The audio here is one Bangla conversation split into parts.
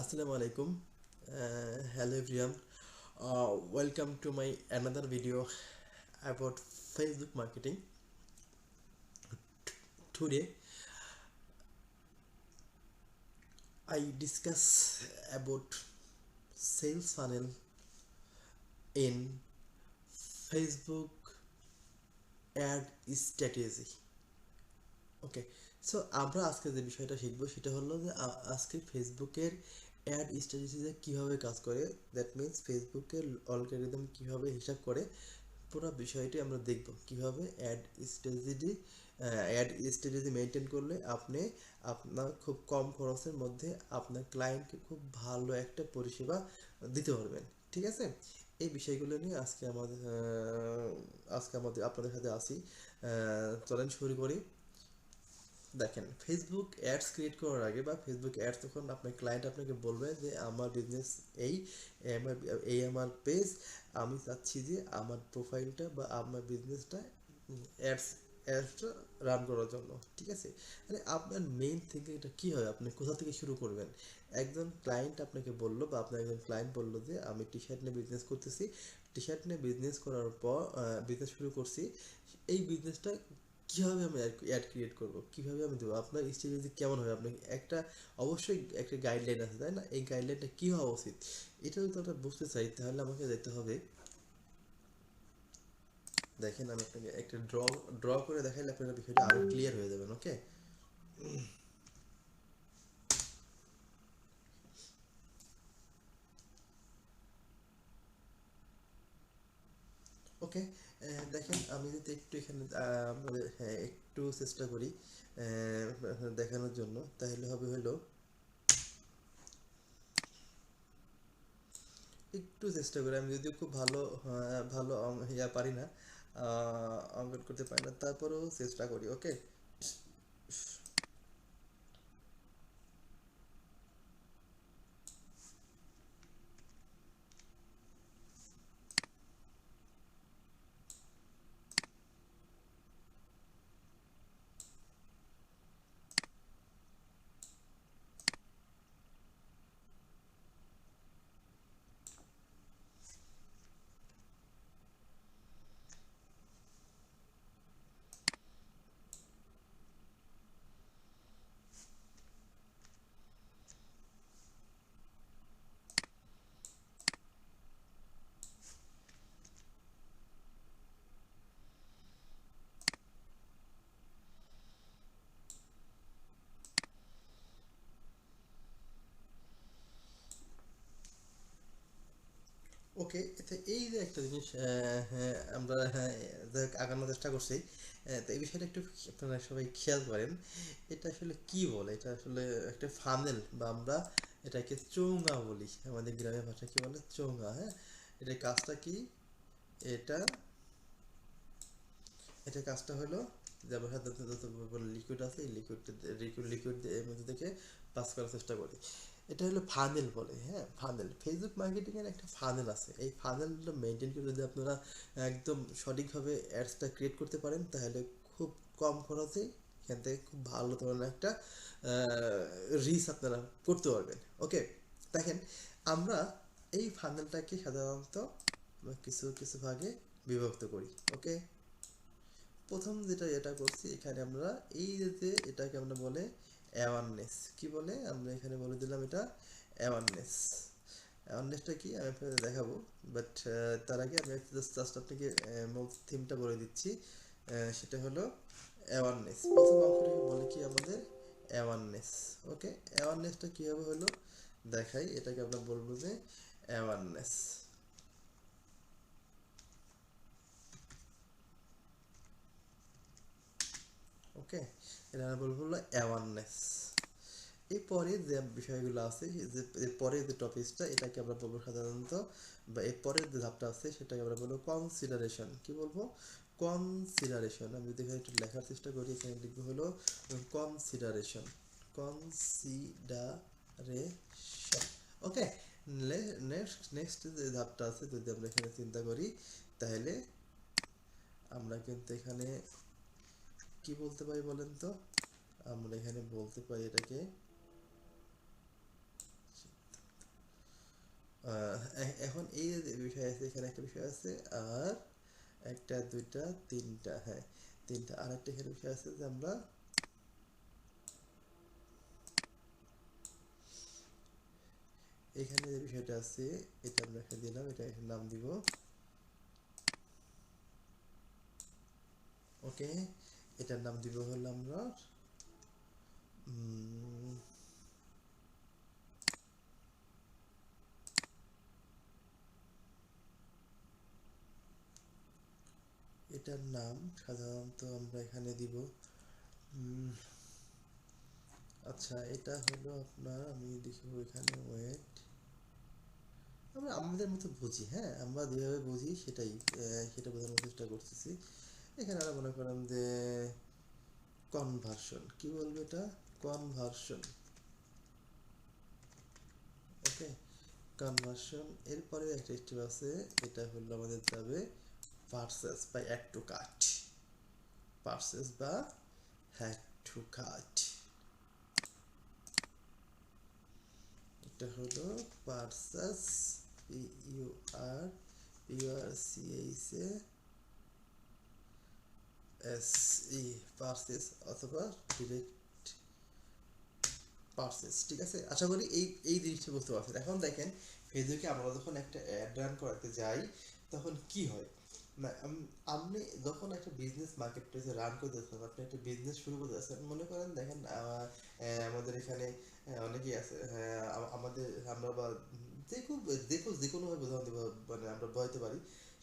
আসসালামু আলাইকুম। Hello everyone welcome to my another video about Facebook marketing today I discuss about sales funnel in Facebook ad strategy okay so আমরা আজকে যে বিষয়টা শিখব সেটা হলো যে আজকে ফেসবুকের অ্যাড স্ট্র্যাটেজিতে কীভাবে কাজ করে? দ্যাট মিন্স ফেসবুকের অ্যালগরিদম কীভাবে হিসাব করে? পুরো বিষয়টি আমরা দেখব। কীভাবে ad strategy ad strategy maintain করলে আপনি আপনার খুব কম খরচের মধ্যে আপনার ক্লায়েন্টকে খুব ভালো একটা পরিষেবা দিতে পারবেন। ঠিক আছে? এই বিষয়গুলো নিয়ে আজকে আমাদের আজকে আমাদের, আপনাদের সাথে আসি চলেন শুরু করি। দেখেন ফেসবুক অ্যাডস ক্রিয়েট করার আগে বা ফেসবুক অ্যাডস যখন আপনার ক্লায়েন্ট আপনাকে বলবে যে, আমার বিজনেস এই এই আমার পেজ আমি চাচ্ছি যে আমার প্রোফাইলটা বা আমার বিজনেসটা অ্যাডস অ্যাডসটা রান করার জন্য। ঠিক আছে? মানে আপনার মেইন থিঙ্কিংটা কী হয়? আপনি কোথা থেকে শুরু করবেন? একজন ক্লায়েন্ট আপনাকে বলল বা আপনার একজন ক্লায়েন্ট বলল যে, আমি টি শার্ট নিয়ে বিজনেস করতেছি। টি শার্ট নিয়ে বিজনেস করার পর বিজনেস শুরু করছি। এই বিজনেসটা কীভাবে আমি অ্যাড ক্রিয়েট করব? কীভাবে আমি দেবো? আপনার স্ট্র্যাটেজি কেমন হবে আপনি একটা, অবশ্যই একটা গাইডলাইন আছে, তাই না? এই গাইডলাইনটা কী হওয়া উচিত? এটা যদি আমরা বুঝতে চাই, তাহলে আমাকে যেতে হবে। দেখেন, আমি আপনাকে একটা ড্র ড্র করে দেখাইলে আপনার বিষয়টা আরও ক্লিয়ার হয়ে যাবেন ওকে ওকে দেখেন, আমি যদি একটু এখানে আপনাদের হ্যাঁ একটু চেষ্টা করি দেখানোর জন্য, তাহলে হবে হলো, একটু চেষ্টা করি, আমি যদিও খুব ভালো ভালো ইয়া পারি না অঙ্কন করতে পারি না, তারপরেও চেষ্টা করি ওকে ওকে এই যে একটা জিনিস হ্যাঁ, আমরা হ্যাঁ, আগানোর চেষ্টা করছি। তো এই বিষয়টা একটু আপনারা সবাই খেয়াল করেন। এটা আসলে কি বলে? এটা আসলে একটা ফানেল বা আমরা এটাকে চোঙা বলি। আমাদের গ্রামের ভাষায় কি বলে? চোঙা হ্যাঁ? এটা কাজটা কি? এটা এটা কাজটা হলো যে আমরা হাতে লিকুইড আছে লিকুইড লিকুইড লিকুইড এর মধ্যে থেকে পাস করার চেষ্টা করি। এটা হলো ফানেল বলে হ্যাঁ ফানেল ফেসবুক মার্কেটিংয়ের একটা ফানেল আছে। এই ফানেলটা মেনটেন করে যদি আপনারা একদম সঠিকভাবে অ্যাডসটা ক্রিয়েট করতে পারেন, তাহলে খুব কম খরচে এখান থেকে খুব ভালো ধরনের একটা রিচ আপনারা করতে পারবেন। ওকে দেখেন, আমরা এই ফানেলটাকে সাধারণত কিছু কিছু ভাগে বিভক্ত করি। ওকে প্রথম যেটা এটা করছি, এখানে আমরা এই যে এটাকে আমরা বলে অ্যাওয়ারনেস কি বলে? আমরা এখানে বলে দিলাম এটা অ্যাওয়ারনেস অ্যাওয়ারনেসটা কি? আমি আপনাদের দেখাবো। বাট তার আগে আমি জাস্ট জাস্ট আপনাকে থিমটা বলে দিচ্ছি। সেটা হলো অ্যাওয়ারনেস প্রথম অঙ্কটাকে বলে কি আমাদের? অ্যাওয়ারনেস ওকে অ্যাওয়ারনেসটা কীভাবে হলো? দেখাই। এটাকে আমরা বলব যে অ্যাওয়ারনেস ওকে এটা বলব হলো অ্যাওয়ারনেস এই পরে যে বিষয়গুলো আছে, যে পরের যে টপিকসটা এটাকে আমরা বলব সাধারণত, বা এর পরের যে ধাপটা আছে, সেটাকে আমরা বলব কনসিডারেশন কি বলব? কনসিডারেশন আমি যদি একটু লেখার চেষ্টা করি, এখানে লিখব হলো consideration consideration okay next next যে ধাপটা আছে, যদি আমরা এখানে চিন্তা করি, তাহলে আমরা কিন্তু এখানে কি বলতে পারি বলেন তো? আমরা এখানে বলতে পারি এটাকে। এখন এই বিষয় আছে, এখানে একটা বিষয় আছে, আর একটা, দুইটা, তিনটা হ্যাঁ তিনটা। আর একটা এখানে বিষয় আছে যে আমরা এখানে যে বিষয়টা আছে, এটা আমরা একটা দিলাম, এটা একটা নাম দিব। ওকে? এটার নাম দিব হলো আমরা এটার নাম সাধারণত আমরা এখানে দিব আচ্ছা এটা হলো আপনার, আমি লিখব এখানে ওয়েট আমরা আমাদের মতো বুঝি হ্যাঁ আমরা যেভাবে বুঝি সেটাই সেটা বোঝানোর চেষ্টা করতেছি। এখানে আমরা মনে করেন যে কনভার্সন কি বলব এটা? কনভার্সন ওকে কনভার্সন এরপরে একটা স্টেপ আছে এটা হলো আমাদের যাবে পার্সেস বা অ্যাড টু কাট পার্সেস বা হ্যাড টু কাট এটা হলো purchase U R U R C H A S E purchase অথবা ডিরেক্ট পার্সেস ঠিক আছে? আশা করি এই এই জিনিসটা বুঝতে পারছেন। এখন দেখেন, ফেসবুকে আমরা যখন একটা অ্যাড রান করাতে যাই, তখন কি হয়? না আপনি যখন একটা বিজনেস মার্কেট প্লেসে রান করতে যাচ্ছেন আপনি একটা বিজনেস শুরু করতে যাচ্ছেন মনে করেন দেখেন আমাদের এখানে অনেকেই আছে আমাদের আমরা বা যে কোনো যে কোনো যে কোনোভাবে উদাহরণ মানে আমরা বলতে পারি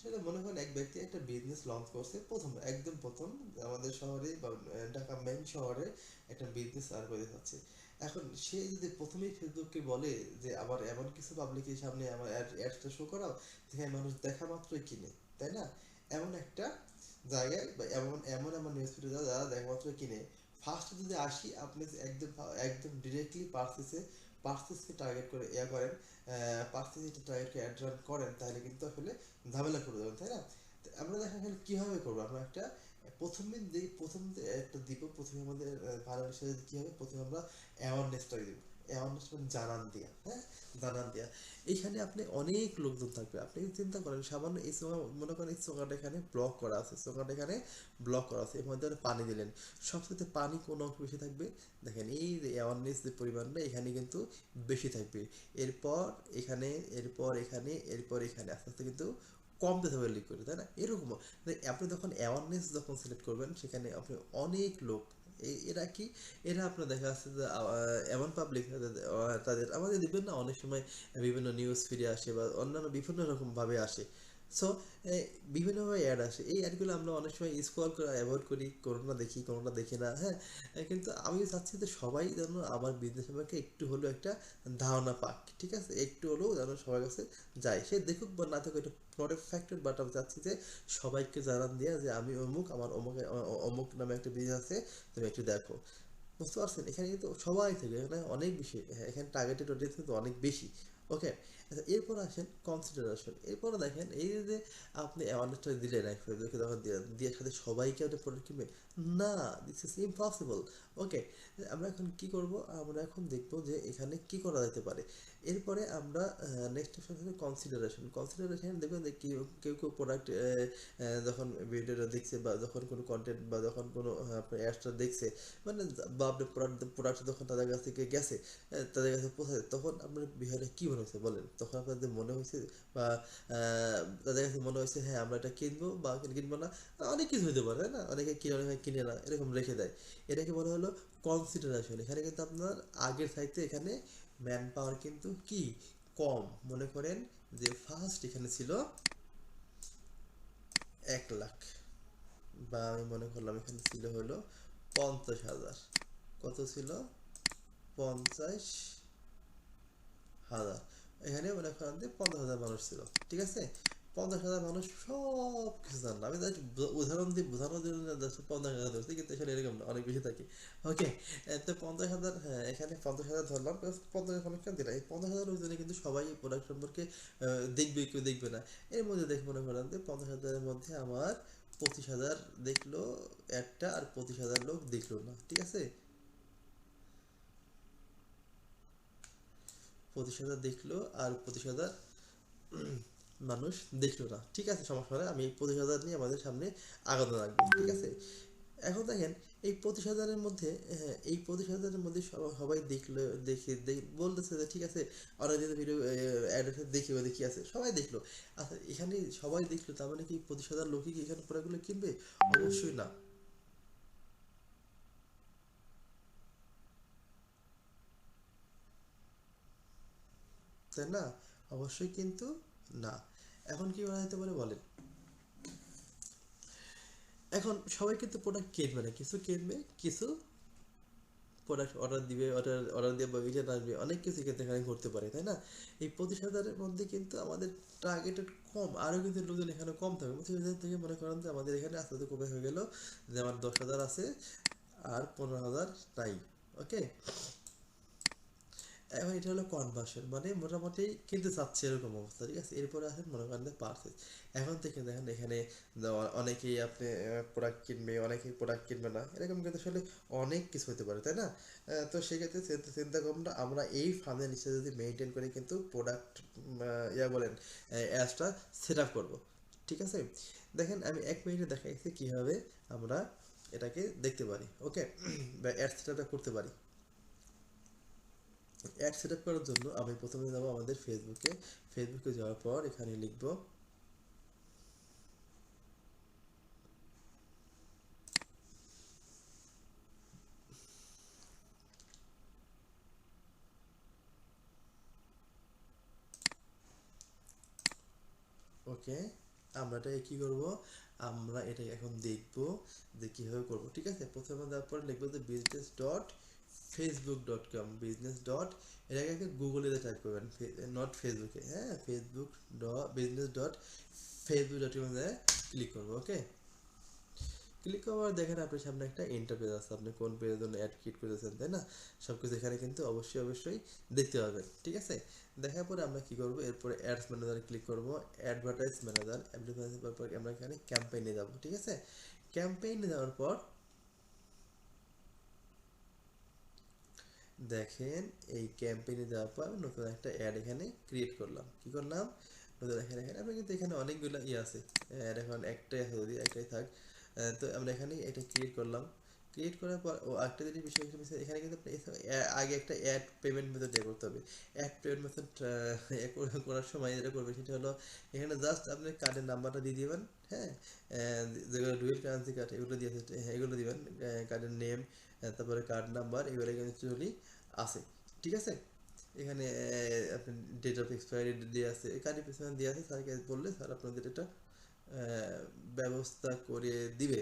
সেটা মনে করেন এক ব্যক্তি একটা বিজনেস লঞ্চ করছে, প্রথম, একদম প্রথম আমাদের শহরে বা ঢাকা মেইন শহরে একটা বিজনেস করতে যাচ্ছে এখন সে যদি প্রথমেই ফেসবুককে বলে যে, আমার এমন কিছু পাবলিকের সামনে আমার অ্যাডসটা শো করাও যেখানে মানুষ দেখা মাত্রই কিনে। তাই না? এমন একটা জায়গায় বা এমন এমন এমন নিউজ ফিডে যারা দেখা মাত্রই কিনে। ফার্স্ট যদি আসি, আপনি একদম একদম ডিরেক্টলি পার্সেসে পার্সেসকে টার্গেট করে ইয়া করেন পার্সিস যদি টার্গেটকে করে অ্যাড করেন, তাহলে কিন্তু আসলে ঝামেলা করে দেবেন, তাই না? আমরা দেখা গেল কীভাবে করব? আমরা একটা, প্রথম দিন যে প্রথম একটা দিব, প্রথমে আমাদের ভালোবাসা কি হবে প্রথমে আমরা অ্যাওয়ারনেসটা দিব। অ্যাওয়ারনেস মানে জানান দিয়া হ্যাঁ? জানান দিয়া। এখানে আপনি অনেক লোকজন থাকবে। আপনি চিন্তা করেন, সামান্য এই চোখা মনে করেন এই চোখাটা এখানে ব্লক করা আছে। চোখাটা এখানে ব্লক করা আছে। এর মধ্যে পানি দিলেন। সবচেয়ে পানি কোন অংশ বেশি থাকবে? দেখেন, এই অ্যাওয়ারনেস যে পরিমাণটা, এখানে কিন্তু বেশি থাকবে। এরপর এখানে এরপর এখানে এরপর এখানে আস্তে আস্তে কিন্তু কমতে থাকবে লিকুইড তাই না? এরকম। আপনি যখন অ্যাওয়ারনেস যখন সিলেক্ট করবেন, সেখানে আপনি অনেক লোক এরা কি? এরা আপনার দেখা যাচ্ছে যে এমন পাবলিক তাদের, আমাদের দেখবেন না অনেক সময় বিভিন্ন নিউজ ফিরে আসে বা অন্যান্য বিভিন্ন রকম ভাবে আসে। সো বিভিন্নভাবে অ্যাড আসে। এই অ্যাডগুলো আমরা অনেক সময় স্ক্রল করে অ্যাভয়েড করি, কোনোটা দেখি কোনোটা দেখি না হ্যাঁ? কিন্তু আমি চাচ্ছি যে সবাই যেন আমার বিজনেস সম্পর্কে একটু হলেও একটা ধারণা পাক, ঠিক আছে? একটু হলেও যেন সবার কাছে যায়। সে দেখুক বা না থাকুক এটা নট ফ্যাক্টর বাট আমি চাচ্ছি যে সবাইকে জানান দেওয়া যে আমি অমুক, আমার অমুক অমুক নামে একটা বিজনেস আছে, তুমি একটু দেখো। বুঝতে পারছেন? এখানে কিন্তু সবাই থাকে, এখানে অনেক বেশি, এখানে টার্গেটেড অডিয়েন্স কিন্তু অনেক বেশি ওকে আচ্ছা এরপর আসেন কনসিডারেশন এরপর দেখেন, এই যে আপনি অ্যাওয়ারনেসটা দিলেন এক ফেসবুকে যখন দিয়ে সাথে সবাইকে আপনি প্রোডাক্ট কিনবে না দিস ইজ ইম্পসিবল ওকে আমরা এখন কি করব? আমরা এখন দেখব যে এখানে কি করা যেতে পারে। এরপরে আমরা নেক্সট অপশন হচ্ছে কনসিডারেশন কনসিডারেশন দেখবেন যে কেউ কেউ কেউ প্রোডাক্ট যখন ভিডিওটা দেখছে বা যখন কোনো কন্টেন্ট বা যখন কোনো আপনার অ্যাডসটা দেখছে মানে বা আপনি প্রোডাক্ট প্রোডাক্ট যখন তাদের কাছ থেকে গেছে তাদের কাছে পৌঁছাছে তখন আপনার বিষয়টা কি মনে হচ্ছে বলেন? তখন আপনাদের মনে হয়েছে বা তাদের কাছে মনে হয়েছে হ্যাঁ আমরা এটা কিনবো বা কিনবো না। অনেক কিছু হতে পারে না? অনেকে কিনে অনেকে কিনে না, এরকম রেখে দেয়। এটাকে বলা হলো কনসিডারেশন এখানে কিন্তু আপনার আগের সাইডে এখানে ম্যান পাওয়ার কিন্তু কি? কম। মনে করেন যে ফার্স্ট এখানে ছিল এক লাখ। বা আমি মনে করলাম এখানে ছিল হলো পঞ্চাশ হাজার। কত ছিল? পঞ্চাশ হাজার। এখানে মনে করেন যে পঞ্চাশ হাজার মানুষ ছিল, ঠিক আছে? পঞ্চাশ হাজার মানুষ সব কিছু জানলো। আমি জাস্ট উদাহরণ দিয়ে বোঝানোর জন্য জাস্ট পঞ্চাশ হাজার ধরছি, কিন্তু আসলে এরকম না, অনেক বেশি থাকে। ওকে তো পঞ্চাশ হাজার হ্যাঁ এখানে পঞ্চাশ হাজার ধরলাম পঞ্চাশ মানুষ কেন দিলাম এই পঞ্চাশ হাজার লোকজনে কিন্তু সবাই প্রোডাক্ট সম্পর্কে দেখবে, কেউ দেখবে না। এর মধ্যে দেখে মনে করেন যে পঞ্চাশ হাজারের মধ্যে আমার পঁচিশ হাজার দেখল একটা, আর পঁচিশ হাজার লোক দেখল না, ঠিক আছে? পঁচিশ দেখল আর পঁচিশ মানুষ দেখল না। ঠিক আছে সমস্যা আমি এই হাজার নিয়ে আমাদের সামনে আগাতে রাখব ঠিক আছে? এখন দেখেন এই পঁচিশ হাজারের মধ্যে হ্যাঁ, এই পঁচিশ মধ্যে সবাই দেখল দেখে বলতেছে যে ঠিক আছে অনেকদিন ভিডিও অ্যাড দেখি ওদের কি আছে সবাই দেখল। আচ্ছা এখানে সবাই দেখল তার মানে কি পঁচিশ লোকই কি এখানে প্রোডাক্টগুলো কিনবে? অবশ্যই না। তাই না? অবশ্যই কিন্তু না। এখন কি করা যেতে পারে বলেন? এখন সবাই কিন্তু প্রোডাক্ট কিনবে না। কিছু কিনবে, কিছু প্রোডাক্ট অর্ডার দিবে অর্ডার অর্ডার দিয়ে বা আসবে। অনেক কিছু কিন্তু এখানে পারে, তাই না? এই পঁচিশ হাজারের মধ্যে কিন্তু আমাদের টার্গেটেড কম আরও কিন্তু লোকজন এখানে কম থাকবে। পঁচিশ হাজার থেকে মনে করেন যে আমাদের এখানে আস্তে আস্তে কমে হয়ে গেল। যে আমার দশ হাজার আছে, আর পনেরো হাজার নাই ওকে এখন এটা হলো কনভার্সন মানে মোটামুটি কিনতে চাচ্ছে এরকম অবস্থা, ঠিক আছে? এরপরে আসেন, মনে করেন পারচেজ এখন থেকে দেখেন, এখানে অনেকেই আপনি প্রোডাক্ট কিনবে, অনেকেই প্রোডাক্ট কিনবে না, এরকম কিন্তু আসলে অনেক কিছু হতে পারে, তাই না? তো সেক্ষেত্রে চিন্তা চিন্তা করুন আমরা এই ফার্মের নিচে যদি মেনটেন করে কিন্তু প্রোডাক্ট ইয়া বলেন অ্যাডসটা সেট আপ করব, ঠিক আছে? দেখেন, আমি এক মিনিটে দেখাইছি কীভাবে আমরা এটাকে দেখতে পারি ওকে বা অ্যাড সেট করতে পারি। অ্যাড সেট আপ করার জন্য আমি প্রথমে যাব আমাদের ফেসবুকে ফেসবুকে যাওয়ার পর এখানে লিখব ওকে আমরা এটা কি করব? আমরা এটা এখন দেখব যে কীভাবে করব। ঠিক আছে? প্রথমে দেওয়ার পর লিখব যে business dot Facebook dot com business dot এটাকে গুগলে টাইপ করবেন নট ফেসবুকে হ্যাঁ Facebook dot business dot Facebook dot com click করব ওকে ক্লিক করার দেখেন আপনার সামনে একটা ইন্টারপেজ আছে, আপনি কোন পেজের জন্য অ্যাড ক্রিয়েট করেছেন, তাই না? সব কিছু এখানে কিন্তু অবশ্যই অবশ্যই দেখতে পাবেন, ঠিক আছে? দেখার পরে আমরা কি করব? এরপরে অ্যাডস ম্যানেজারে ক্লিক করব অ্যাডভার্টাইজ ম্যানেজার অ্যাডভার্টাইজ করার পর আমরা এখানে ক্যাম্পেইনে যাব, ঠিক আছে? ক্যাম্পেইনে যাওয়ার পর দেখেন, এই ক্যাম্পেইনে যাওয়ার পর নতুন একটা অ্যাড এখানে ক্রিয়েট করলাম। কি করলাম? নতুন এখানে এখানে আমি কিন্তু এখানে অনেকগুলো ইয়ে আছে। অ্যাড এখন একটাই আছে যদি, একটাই থাক। তো আমরা এখানে এটা ক্রিয়েট করলাম। ক্রিয়েট করার পর, ও একটা যদি বিষয় এখানে কিন্তু আগে একটা অ্যাড পেমেন্ট মেথড দিয়ে করতে হবে। অ্যাড পেমেন্ট মেথড করার সময় যেটা করবে সেটা হলো, এখানে জাস্ট আপনি কার্ডের নাম্বারটা দিয়ে দিবেন হ্যাঁ? যেগুলো ডুয়েল কারেন্সি কার্ড এগুলো দিয়ে হ্যাঁ এগুলো দিবেন কার্ডের নেম তারপরে কার্ড নাম্বার এগুলো কিন্তু আছে ঠিক আছে? এখানে আপনি ডেট অফ এক্সপায়ারি দিয়ে আছে কার্ড পেছনে দিয়ে আছে স্যারকে বললে স্যার আপনাদের এটা ব্যবস্থা করে দিবে।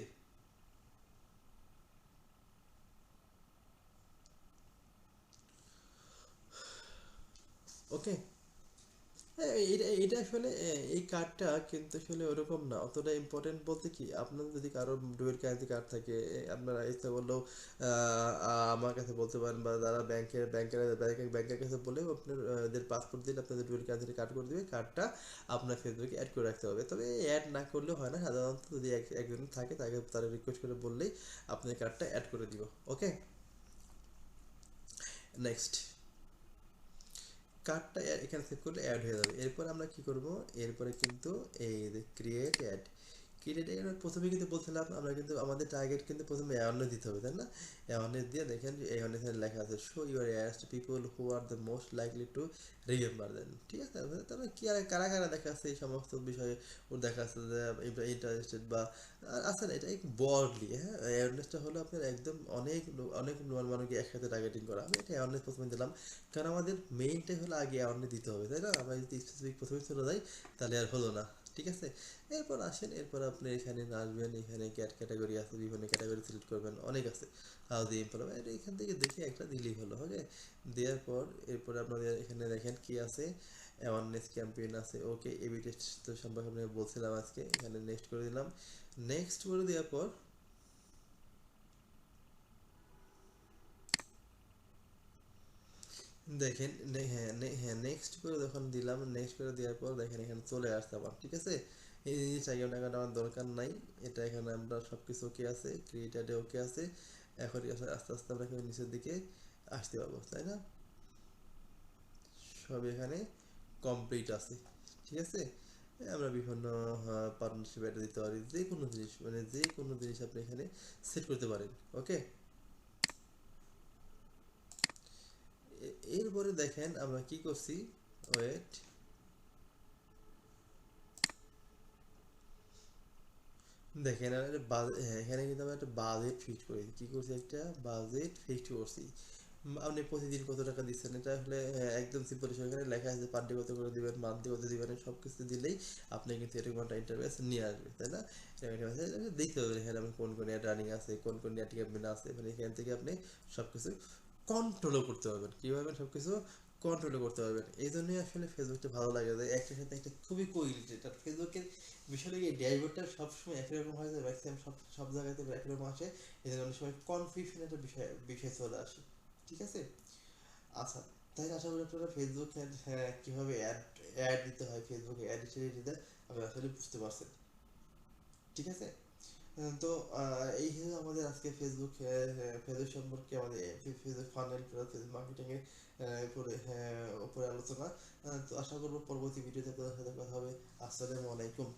ওকে হ্যাঁ এটা আসলে এই কার্ডটা কিন্তু আসলে ওরকম না। অতটা ইম্পর্টেন্ট বলতে কি, আপনার যদি কারও ডুয়েল কারেন্সি কার্ড থাকে আপনারা এসে বললেও আমার কাছে বলতে পারেন বা যারা ব্যাংকের ব্যাংকের ব্যাংকের ব্যাংকের কাছে বলেও আপনার পাসপোর্ট দিলে আপনাদের ডুয়েল কারেন্সি কার্ড করে দেবে। কার্ডটা আপনার ফেসবুকে অ্যাড করে রাখতে হবে। তবে অ্যাড না করলেও হয় না। সাধারণত যদি এক, একজন থাকে, তাকে তারা রিকোয়েস্ট করে বললেই আপনার কার্ডটা অ্যাড করে দিব। ওকে নেক্সট কার্ডটা এখানে সেভ করলে অ্যাড হয়ে যাবে। এরপর আমরা কি করব? এরপরে কিন্তু এই যে ক্রিয়েট অ্যাড ক্রিয়েট অ্যাড প্রথমে কিন্তু বলছিলাম, আমরা কিন্তু আমাদের টার্গেট কিন্তু প্রথমে অ্যাওয়ারনেস দিতে হবে, তাই না? অ্যাওয়ারনেস দিয়ে দেখেন যে অ্যাওয়ারনেস লেখা আছে show your ads to people who are the most likely to remember then ঠিক আছে? তারপরে কি আর কারা কারা দেখা যাচ্ছে এই সমস্ত বিষয়ে? ওর দেখা যে ইন্টারেস্টেড বা, আর আসলে এটা বড়লি হ্যাঁ? অ্যাওয়ারনেসটা হলো আপনার একদম অনেক অনেক মানুষকে একসাথে টার্গেটিং করা। আমি এটা অ্যাওয়ারনেস প্রথমে দিলাম, কারণ আমাদের মেইনটাই হলো আগে অ্যাওয়ারনেস দিতে হবে, তাই না? আমরা যদি স্পেসিফিক প্রথমে চলে যাই, তাহলে আর হলো না। ঠিক আছে? এরপর আসেন, এরপর আপনি এখানে আসবেন, এখানে ক্যাট ক্যাটাগরি আছে, বিভিন্ন ক্যাটাগরি সিলেক্ট করবেন, অনেক আছে। হাউজিং এমপ্লয়মেন্ট এখান থেকে দেখে একটা দিলেই হলো ওকে দেওয়ার পর এরপর আপনাদের এখানে দেখেন কি আছে? অ্যাওয়ারনেস ক্যাম্পেইন আছে ওকে এবি টেস্ট তো সম্পর্কে আমি বলছিলাম আজকে, এখানে নেক্সট করে দিলাম। নেক্সট করে দেওয়ার পর দেখেন হ্যাঁ হ্যাঁ নেক্সট করে যখন দিলাম নেক্সট করে দেওয়ার পর দেখেন এখানে চলে আসছে আমার ঠিক আছে? এই জিনিস আগে টাকাটা আমার দরকার নাই, এটা এখানে আমরা সব কিছু ওকে আছে ক্রিয়েটারে ওকে আছে, এখন আস্তে আস্তে আমরা এখানে নিচের দিকে আসতে পারব, তাই না? সব এখানে কমপ্লিট আছে, ঠিক আছে? আমরা বিভিন্ন পার্টনারশিপ এটা দিতে পারি যে কোনো জিনিস মানে যে কোনো জিনিস আপনি এখানে সেট করতে পারেন ওকে এরপরে দেখেন আমরা কি করছি? ওয়েট দেখেন আমরা একটা হ্যাঁ, এখানে কিন্তু আমরা একটা বাজেট ফিক্স করেছি কি করছি একটা? বাজেট ফিক্স করছি। আপনি প্রতিদিন কত টাকা দিচ্ছেন? এটা আসলে হ্যাঁ, একদম সিম্পল এখানে লেখা আছে পার ডে কত করে দিবেন মান্থলি কত দিবেন সব কিছু দিলেই আপনি কিন্তু এরকম একটা ইন্টারভেস নিয়ে আসবে তাই না? দেখতে পাবেন এখানে আপনি কোন কোন অ্যাড রানিং আছে কোন কোন অ্যাড ক্যাম্পেইন আছে মানে এখান থেকে আপনি সব কিছু কন্ট্রোলও করতে পারবেন। কীভাবে সব কিছু কন্ট্রোলও করতে পারবেন। এই জন্যই আসলে ফেসবুকটা ভালো লাগে যে একটার সাথে একটা খুবই কোরিলেটেড আর ফেসবুকের বিষয়টা এই ড্রাইভারটা সবসময় একই রকম হয় যে ম্যাক্সিমাম সব সব জায়গাতে একই রকম আসে, এই জন্য অনেক সময় কনফিউশন একটা বিষয় বিষয় চলে আসে। ঠিক আছে? আচ্ছা তাই আশা করি আপনারা ফেসবুক কীভাবে অ্যাড অ্যাড দিতে হয় ফেসবুকে অ্যাড হিসেবে দিতে আপনি আসলে বুঝতে পারছেন। ঠিক আছে? তো এই হলো আমাদের আজকে ফেসবুক ফেসবুক সম্পর্কে আমাদের ফেসবুক ফানেল ফেসবুক মার্কেটিং এর আহ, উপরে হ্যাঁ, উপরে আলোচনা। তো আশা করব পরবর্তী ভিডিওতে কথা হবে। আসসালামু আলাইকুম।